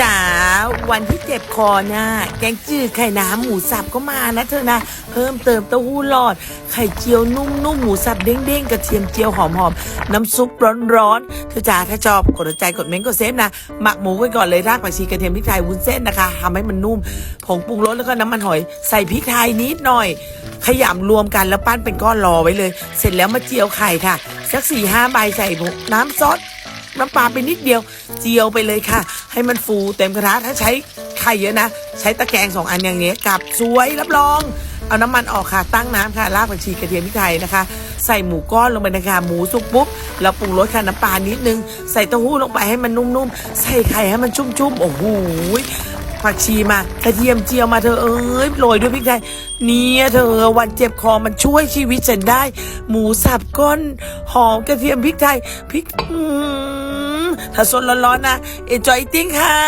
จ๋าวันที่เจ็บคอน่ะแกงจืดไข่น้ำหมูสับก็มานะเธอนะ เพิ่มเติมเต้าหู้หลอด ไข่เจียวนุ่มๆหมูสับเด้งๆกระเทียมเจียวหอมๆน้ำซุปร้อนๆเธอจ๋าถ้าชอบกดใจกดเม้นกดเซฟนะหมักหมูไว้ก่อนเลยรากผักชีกระเทียมพริกไทยวุ้นเส้นนะคะทำให้มันนุ่มผงปรุงรสแล้วก็น้ำมันหอยใส่พริกไทยนิดหน่อย ขยำรวมกันแล้วปั้นเป็นก้อนรอไว้เลย เสร็จแล้วมาเจียวไข่ค่ะสักสี่ห้าใบใส่น้ำซอส น้ำปลาไปนิดเดียว เจียวไปเลยค่ะ ให้มันฟูเต็มกระทะถ้าใช้ไข่เยอะนะ ใช้ตะแกรงสองอันอย่างเงี้ยกับสวยรับรอง เอาน้ำมันออกค่ะตั้งน้ำค่ะรากผักชีกระเทียมพริกไทยนะคะ ใส่หมูก้อนลงไปนะคะหมูสุกปุ๊บแล้วปรุงรสค่ะน้ำปลานิดนึง ใส่เต้าหู้ลงไปให้มันนุ่มๆ ใส่ไข่ให้มันชุ่มๆโอ้โห ผักชีมากระเทียมเจียวมาเธอเอ้ยโรยด้วยพริกไทยเนี่ยเธอวันเจ็บคอมันช่วยชีวิตฉันได้ หมูสับก้อนหอมกระเทียมพริกไทยพริกอืมถ้าสดร้อนๆนะ enjoy eating ค่ะ